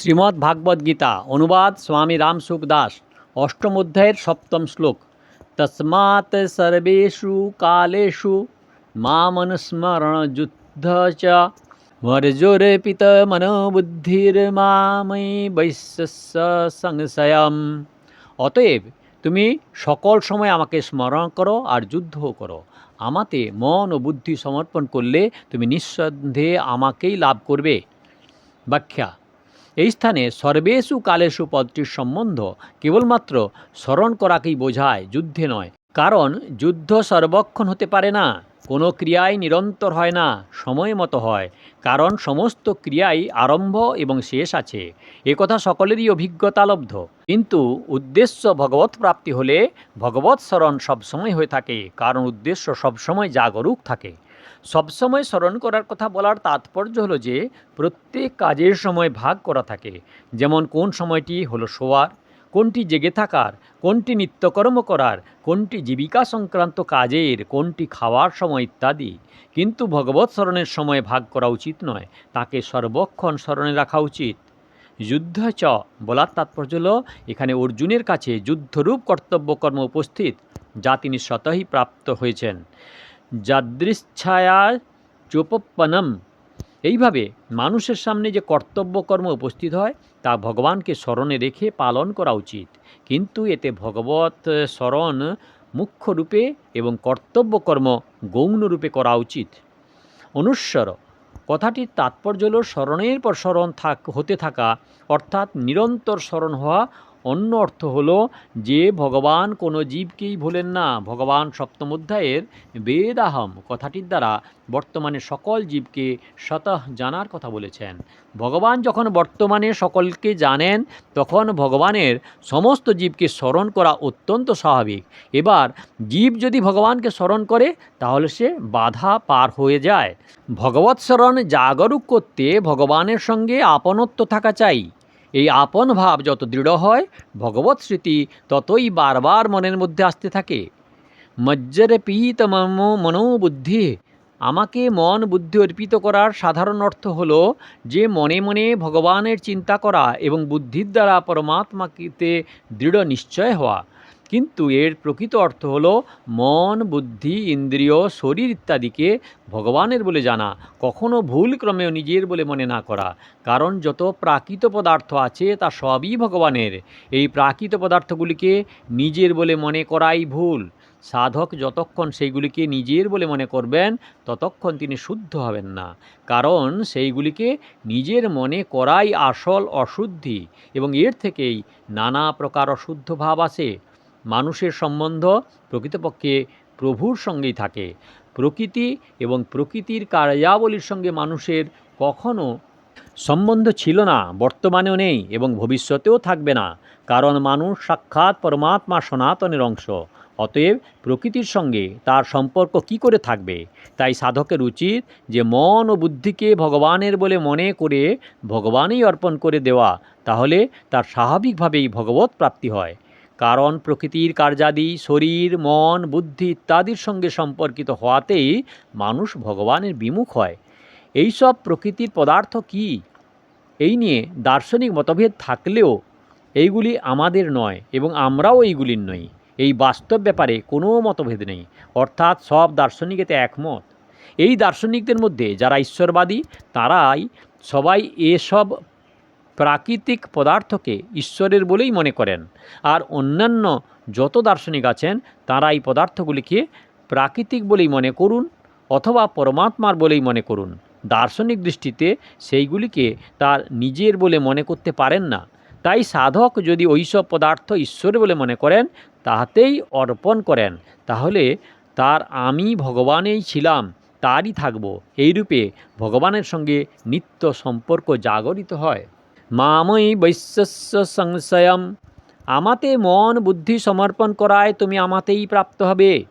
শ্রীমদ্ ভাগবত গীতা, অনুবাদ স্বামী রামসুখ দাস, অষ্টম অধ্যায়ের সপ্তম শ্লোক। তস্মাৎ সর্বেষু কালেষু মামনুস্মরণ যুদ্ধ চ। বর্জোরপিত মনোবুদ্ধির্মাময়ী বৈশ্যস্য সংশয়ম অতএব তুমি সকল সময় আমাকে স্মরণ করো আর যুদ্ধ করো। আমাতে মন ও বুদ্ধি সমর্পণ করলে তুমি নিঃসন্দেহে আমাকেই লাভ করবে। ব্যাখ্যা এই স্থানে সর্বেষু কালেষু পদটির সম্বন্ধ কেবলমাত্র স্মরণ করাকেই বোঝায় যুদ্ধে নয়, কারণ যুদ্ধ সর্বক্ষণ হতে পারে না, কোনো ক্রিয়াই নিরন্তর হয় না, সময় মতো হয়, কারণ সমস্ত ক্রিয়াই আরম্ভ এবং শেষ আছে একথা সকলেরই অভিজ্ঞতালব্ধ কিন্তু উদ্দেশ্য ভগবত প্রাপ্তি হলে ভগবৎ স্মরণ সবসময় হয়ে থাকে, কারণ উদ্দেশ্য সবসময় জাগরুক থাকে। সবসময় স্মরণ করার কথা বলার তাৎপর্য হলো যে, প্রত্যেক কাজের সময় ভাগ করা থাকে। যেমন কোন সময়টি হলো শোয়ার কোনটি জেগে থাকার, কোনটি নিত্যকর্ম করার, কোনটি জীবিকা সংক্রান্ত কাজের, কোনটি খাওয়ার সময় ইত্যাদি। কিন্তু ভগবৎ স্মরণের সময় ভাগ করা উচিত নয়, তাকে সর্বক্ষণ স্মরণে রাখা উচিত। যুদ্ধ চ, বলার তাৎপর্য হল, এখানে অর্জুনের কাছে যুদ্ধরূপ কর্তব্যকর্ম উপস্থিত, যা তিনি স্বতঃই প্রাপ্ত হয়েছেন। যাদৃচ্ছায়া চোপপ্পনম। এইভাবে মানুষের সামনে যে কর্তব্যকর্ম উপস্থিত হয়, তা ভগবানকে স্মরণে রেখে পালন করা উচিত। কিন্তু এতে ভগবত স্মরণ মুখ্য রূপে এবং কর্তব্যকর্ম গৌণ রূপে করা উচিত। অনুস্বর, কথাটির তাৎপর্য হল স্মরণের পর স্মরণ থাক, হতে থাকা, অর্থাৎ নিরন্তর স্মরণ হওয়া অন্য অর্থ হলো যে ভগবান কোনো জীবকেই ভোলেন না। ভগবান সপ্তম অধ্যায়ের বেদাহম কথাটির দ্বারা বর্তমানে সকল জীবকে স্বতঃ জানার কথা বলেছেন। ভগবান যখন বর্তমানে সকলকে জানেন, তখন ভগবানের সমস্ত জীবকে স্মরণ করা অত্যন্ত স্বাভাবিক। এবার জীব যদি ভগবানকে স্মরণ করে, তাহলে সে বাধা পার হয়ে যায়। ভগবৎ স্মরণ জাগরুক করতে ভগবানের সঙ্গে আপনত্ব থাকা চাই। এই আপন ভাব যত দৃঢ় হয় ভগবৎ স্মৃতি ততই বারবার মনের মধ্যে আসতে থাকে। মজ্জরে পীত মম মনোবুদ্ধি, আমাকে মন বুদ্ধি অর্পিত করার সাধারণ অর্থ হল যে মনে মনে ভগবানের চিন্তা করা এবং বুদ্ধির দ্বারা পরমাত্মাকে দৃঢ় নিশ্চয় হওয়া। কিন্তু এর প্রকৃত অর্থ হল মন, বুদ্ধি, ইন্দ্রিয়, শরীর ইত্যাদিকে ভগবানের বলে জানা, কখনো ভুল ক্রমেও নিজের বলে মনে না করা, কারণ যত প্রাকৃত পদার্থ আছে তা সবই ভগবানের। এই প্রাকৃত পদার্থগুলিকে নিজের বলে মনে করাই ভুল। সাধক যতক্ষণ সেইগুলিকে নিজের বলে মনে করবেন, ততক্ষণ তিনি শুদ্ধ হবেন না, কারণ সেইগুলিকে নিজের মনে করাই আসল অশুদ্ধি এবং এর থেকেই নানা প্রকার অশুদ্ধ ভাব আসে। মানুষের সম্বন্ধ প্রকৃতপক্ষে প্রভুর সঙ্গেই থাকে। প্রকৃতি এবং প্রকৃতির কার্যাবলীর সঙ্গে মানুষের কখনো সম্বন্ধ ছিল না, বর্তমানেও নেই এবং ভবিষ্যতেও থাকবে না, কারণ মানুষ সাক্ষাৎ পরমাত্মা সনাতনের অংশ। অতএব প্রকৃতির সঙ্গে তার সম্পর্ক কি করে থাকবে? তাই সাধকের উচিত যে মন ও বুদ্ধিকে ভগবানের বলে মনে করে ভগবানেই অর্পণ করে দেওয়া, তাহলে তার স্বাভাবিকভাবেই ভগবত প্রাপ্তি হয়। কারণ প্রকৃতির কার্যাদি, শরীর, মন, বুদ্ধি ইত্যাদির সঙ্গে সম্পর্কিত হওয়াতেই মানুষ ভগবানের বিমুখ হয়। এইসব প্রকৃতির পদার্থ কি? এই নিয়ে দার্শনিক মতভেদ থাকলেও এইগুলি আমাদের নয় এবং আমরাও এইগুলির নই। এই বাস্তব ব্যাপারে কোনো মতভেদ নেই, অর্থাৎ সব দার্শনিক এতে একমত। এই দার্শনিকদের মধ্যে যারা ঈশ্বরবাদী, তারাই সবাই এসব প্রাকৃতিক পদার্থকে ঈশ্বরের বলেই মনে করেন। আর অন্যান্য যত দার্শনিক আছেন, তারা এই পদার্থগুলিকে প্রাকৃতিক বলেই মনে করুন অথবা পরমাত্মার বলেই মনে করুন। দার্শনিক দৃষ্টিতে সেইগুলিকে তার নিজের বলে মনে করতে পারেন না। তাই সাধক যদি ওইসব পদার্থ ঈশ্বর বলে মনে করেন, তাহাতেই অর্পণ করেন। তাহলে তার আমি ভগবানেই ছিলাম, তারই থাকব। এইরূপে ভগবানের সঙ্গে নিত্য সম্পর্ক জাগরিত হয়। মাময়ী বৈশ্যস্য সংশয়ম। আমাতে মন বুদ্ধি সমর্পণ করায় তুমি আমাতেই প্রাপ্ত হবে।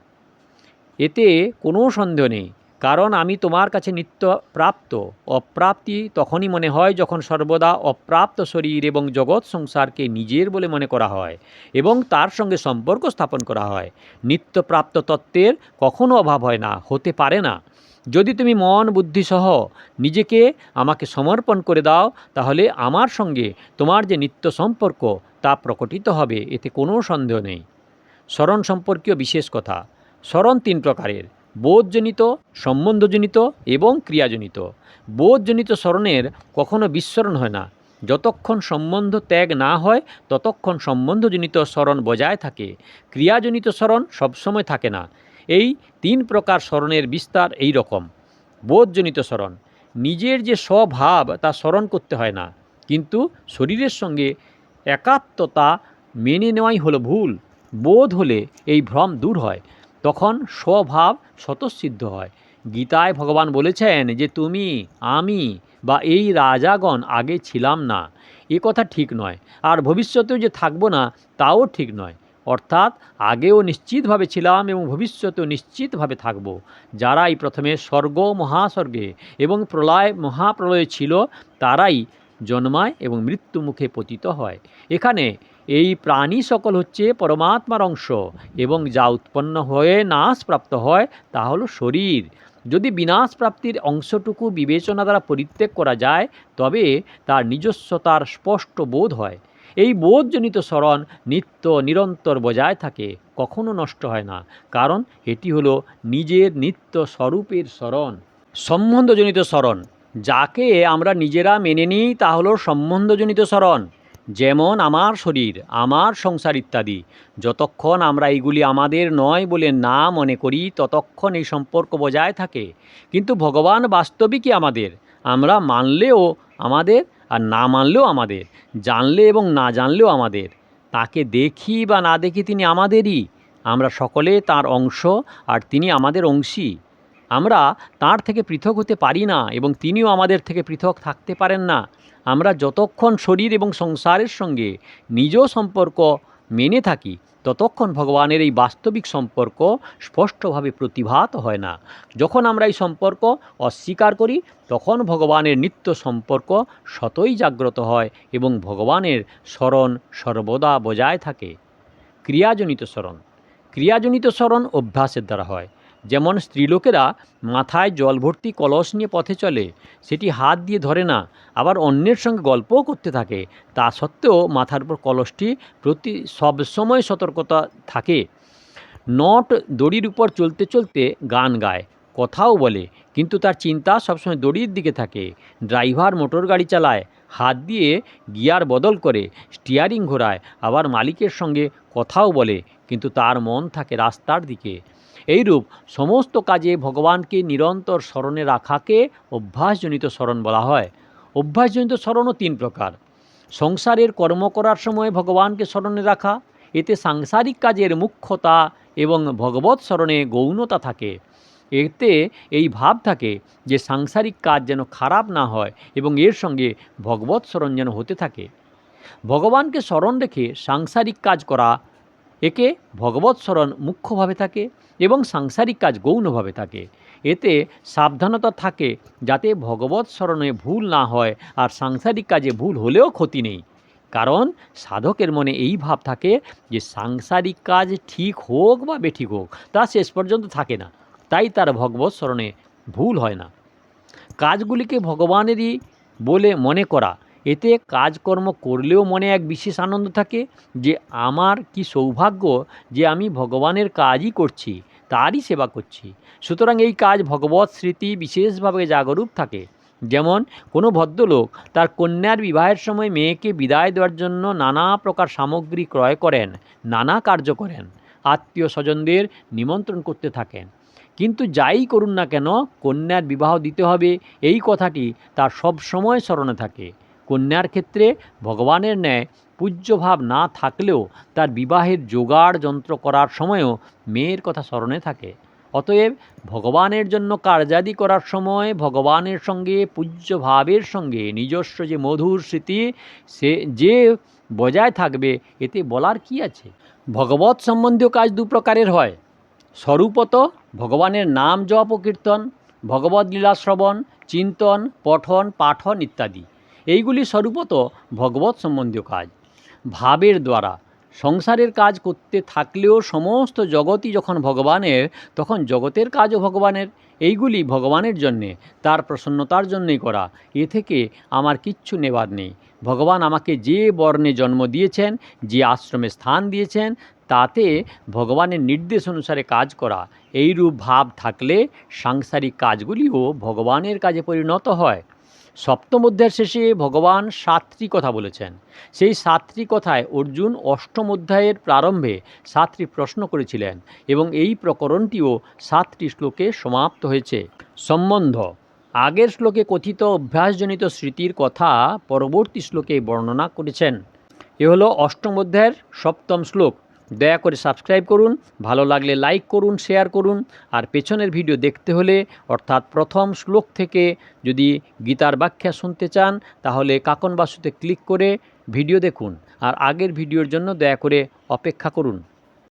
এতে কোনো সন্দেহ নেই। কারণ আমি তোমার কাছে নিত্য প্রাপ্ত। অপ্রাপ্তি তখনই মনে হয় যখন সর্বদা অপ্রাপ্ত শরীর এবং জগৎ সংসারকে নিজের বলে মনে করা হয় এবং তার সঙ্গে সম্পর্ক স্থাপন করা হয়। নিত্যপ্রাপ্ত তত্ত্বের কখনো অভাব হয় না, হতে পারে না। যদি তুমি মন বুদ্ধিসহ নিজেকে আমাকে সমর্পণ করে দাও, তাহলে আমার সঙ্গে তোমার যে নিত্য সম্পর্ক, তা প্রকটিত হবে, এতে কোনো সন্দেহ নেই। স্মরণ সম্পর্কীয় বিশেষ কথা। স্মরণ তিন প্রকারের। বোধজনিত, সম্বন্ধজনিত এবং ক্রিয়াজনিত। বোধজনিত স্মরণের কখনো বিস্মরণ হয় না। যতক্ষণ সম্বন্ধ ত্যাগ না হয়, ততক্ষণ সম্বন্ধজনিত স্মরণ বজায় থাকে। ক্রিয়াজনিত স্মরণ সবসময় থাকে না। এই তিন প্রকার স্মরণের বিস্তার এই রকম। বোধজনিত স্মরণ, নিজের যে স্বভাব তা স্মরণ করতে হয় না, কিন্তু শরীরের সঙ্গে একাত্মতা মেনে নেওয়াই হলো ভুল। বোধ হলে এই ভ্রম দূর হয়। তখন স্বভাব স্বতঃসিদ্ধ হয়। গীতায় ভগবান বলেছেন যে, তুমি, আমি বা এই রাজাগণ আগে ছিলাম না। এ কথা ঠিক নয়। আর ভবিষ্যতেও যে থাকব না, তাও ঠিক নয়। অর্থাৎ আগেও নিশ্চিতভাবে ছিলাম এবং ভবিষ্যতেও নিশ্চিতভাবে থাকব। যারাই প্রথমে স্বর্গ, মহাস্বর্গে এবং প্রলয়, মহাপ্রলয়ে ছিল, তারাই জন্মায় এবং মৃত্যু মুখে পতিত হয়। এখানে এই প্রাণী সকল হচ্ছে পরমাত্মার অংশ এবং যা উৎপন্ন হয়ে নাশপ্রাপ্ত হয় তা হলো শরীর। যদি বিনাশ প্রাপ্তির অংশটুকু বিবেচনা দ্বারা পরিত্যাগ করা যায়, তবে তার নিজস্বতার স্পষ্ট বোধ হয়। এই বোধজনিত স্মরণ নিত্য নিরন্তর বজায় থাকে, কখনো নষ্ট হয় না, কারণ এটি হলো নিজের নিত্য স্বরূপের স্মরণ। সম্বন্ধজনিত স্মরণ, যাকে আমরা নিজেরা মেনে নিই তা হলো সম্বন্ধজনিত স্মরণ। যেমন আমার শরীর, আমার সংসার ইত্যাদি। যতক্ষণ আমরা এইগুলি আমাদের নয় বলে না মনে করি, ততক্ষণ এই সম্পর্ক বজায় থাকে। কিন্তু ভগবান বাস্তবিকই আমাদের। আমরা মানলেও আমাদের আর না মানলেও আমাদের। জানলে এবং না জানলেও আমাদের। তাকে দেখি বা না দেখি তিনি আমাদেরই। আমরা সকলে তার অংশ আর তিনি আমাদের অংশী। আমরা তার থেকে পৃথক হতে পারি না এবং তিনিও আমাদের থেকে পৃথক থাকতে পারেন না। আমরা যতক্ষণ শরীর এবং সংসারের সঙ্গে নিজ সম্পর্ক মেনে থাকি, ততক্ষণ ভগবানের এই বাস্তবিক সম্পর্ক স্পষ্টভাবে প্রতিভাত হয় না। যখন আমরা এই সম্পর্ক অস্বীকার করি, তখন ভগবানের নিত্য সম্পর্ক সতই জাগ্রত হয় এবং ভগবানের স্মরণ সর্বদা বজায় থাকে। ক্রিয়াজনিত স্মরণ। ক্রিয়াজনিত স্মরণ অভ্যাসের দ্বারা হয়। যেমন স্ত্রীলোকেরা মাথায় জল ভর্তি কলস নিয়ে পথে চলে, সেটি হাত দিয়ে ধরে না, আবার অন্যের সঙ্গে গল্পও করতে থাকে। তা সত্ত্বেও মাথার উপর কলসটি প্রতি সবসময় সতর্কতা থাকে। নট দড়ির উপর চলতে চলতে গান গায়, কথাও বলে, কিন্তু তার চিন্তা সবসময় দড়ির দিকে থাকে। ড্রাইভার মোটর গাড়ি চালায় হাত দিয়ে গিয়ার বদল করে স্টিয়ারিং ঘোরায় আবার মালিকের সঙ্গে কথাও বলে, কিন্তু তার মন থাকে রাস্তার দিকে। এইরূপ সমস্ত কাজে ভগবানকে নিরন্তর স্মরণে রাখাকে অভ্যাসজনিত স্মরণ বলা হয়। অভ্যাসজনিত স্মরণও তিন প্রকার। সংসারের কর্ম করার সময় ভগবানকে স্মরণে রাখা, এতে সাংসারিক কাজের মুখ্যতা এবং ভগবত স্মরণে গৌণতা থাকে। এতে এই ভাব থাকে যে সাংসারিক কাজ যেন খারাপ না হয় এবং এর সঙ্গে ভগবত স্মরণ যেন হতে থাকে। ভগবানকে স্মরণ রেখে সাংসারিক কাজ করা একে ভগবত স্মরণ মুখ্যভাবে থাকে এবং সাংসারিক কাজ গৌণভাবে থাকে। এতে সাবধানতা থাকে যাতে ভগবত স্মরণে ভুল না হয় আর সাংসারিক কাজে ভুল হলেও ক্ষতি নেই। কারণ সাধকের মনে এই ভাব থাকে যে সাংসারিক কাজ ঠিক হোক বা বেঠিক হোক তা শেষ পর্যন্ত থাকে না। তাই তার ভগবত স্মরণে ভুল হয় না। কাজগুলিকে ভগবানেরই বলে মনে করা, এতে কাজকর্ম করলেও মনে এক বিশেষ আনন্দ থাকে যে আমার কি সৌভাগ্য যে আমি ভগবানের কাজই করছি, তারই সেবা করছি। সুতরাং এই কাজ ভগবত স্মৃতি বিশেষভাবে জাগরূপ থাকে। যেমন কোনো ভদ্রলোক তার কন্যার বিবাহের সময় মেয়েকে বিদায় দেওয়ার জন্য নানা প্রকার সামগ্রী ক্রয় করেন, নানা কার্য করেন, আত্মীয় স্বজনদের নিমন্ত্রণ করতে থাকেন। কিন্তু যাই করুন না কেন, কন্যার বিবাহ দিতে হবে, এই কথাটি তার সব সময় স্মরণে থাকে। কন্যার ক্ষেত্রে ভগবানের ন্যায় পূজ্যভাব না থাকলেও তার বিবাহের জোগাড় যন্ত্র করার সময়ও মেয়ের কথা স্মরণে থাকে। অতএব ভগবানের জন্য কার্যাদি করার সময় ভগবানের সঙ্গে, পূজ্যভাবের সঙ্গে নিজস্ব যে মধুর স্মৃতি, সে যে বজায় থাকবে, এতে বলার কি আছে? ভগবত সম্বন্ধীয় কাজ দু প্রকারের হয়। স্বরূপত ভগবানের নাম জপ ও কীর্তন ভগবদ লীলা শ্রবণ, চিন্তন, পঠন, পাঠন ইত্যাদি। এইগুলি স্বরূপত ভগবত সম্বন্ধীয় কাজ। ভাবের দ্বারা সংসারের কাজ করতে থাকলেও সমস্ত জগতই যখন ভগবানের, তখন জগতের কাজও ভগবানের। এইগুলি ভগবানের জন্যে, তার প্রসন্নতার জন্যই করা। এ থেকে আমার কিচ্ছু নেবার নেই। ভগবান আমাকে যে বর্ণে জন্ম দিয়েছেন, যে আশ্রমে স্থান দিয়েছেন তাতে ভগবানের নির্দেশ অনুসারে কাজ করা। এইরূপ ভাব থাকলে সাংসারিক কাজগুলিও ভগবানের কাজে পরিণত হয়। সপ্তম অধ্যায়ের শেষে ভগবান সাতটি কথা বলেছেন। সেই সাতটি কথায় অর্জুন অষ্টম অধ্যায়ের প্রারম্ভে সাতটি প্রশ্ন করেছিলেন এবং এই প্রকরণটিও সাতটি শ্লোকে সমাপ্ত হয়েছে। সম্বন্ধ। আগের শ্লোকে কথিত অভ্যাসজনিত স্মৃতির কথা পরবর্তী শ্লোকে বর্ণনা করেছেন। এ হলো অষ্টম অধ্যায়ের সপ্তম শ্লোক। দয়া করে সাবস্ক্রাইব করুন, ভালো লাগলে লাইক করুন, শেয়ার করুন, আর পেছনের ভিডিও দেখতে হলে, অর্থাৎ প্রথম শ্লোক থেকে যদি গীতার ব্যাখ্যা শুনতে চান, তাহলে কাকন বাসুতে ক্লিক করে ভিডিও দেখুন, আর আগের ভিডিওর জন্য দয়া করে অপেক্ষা করুন।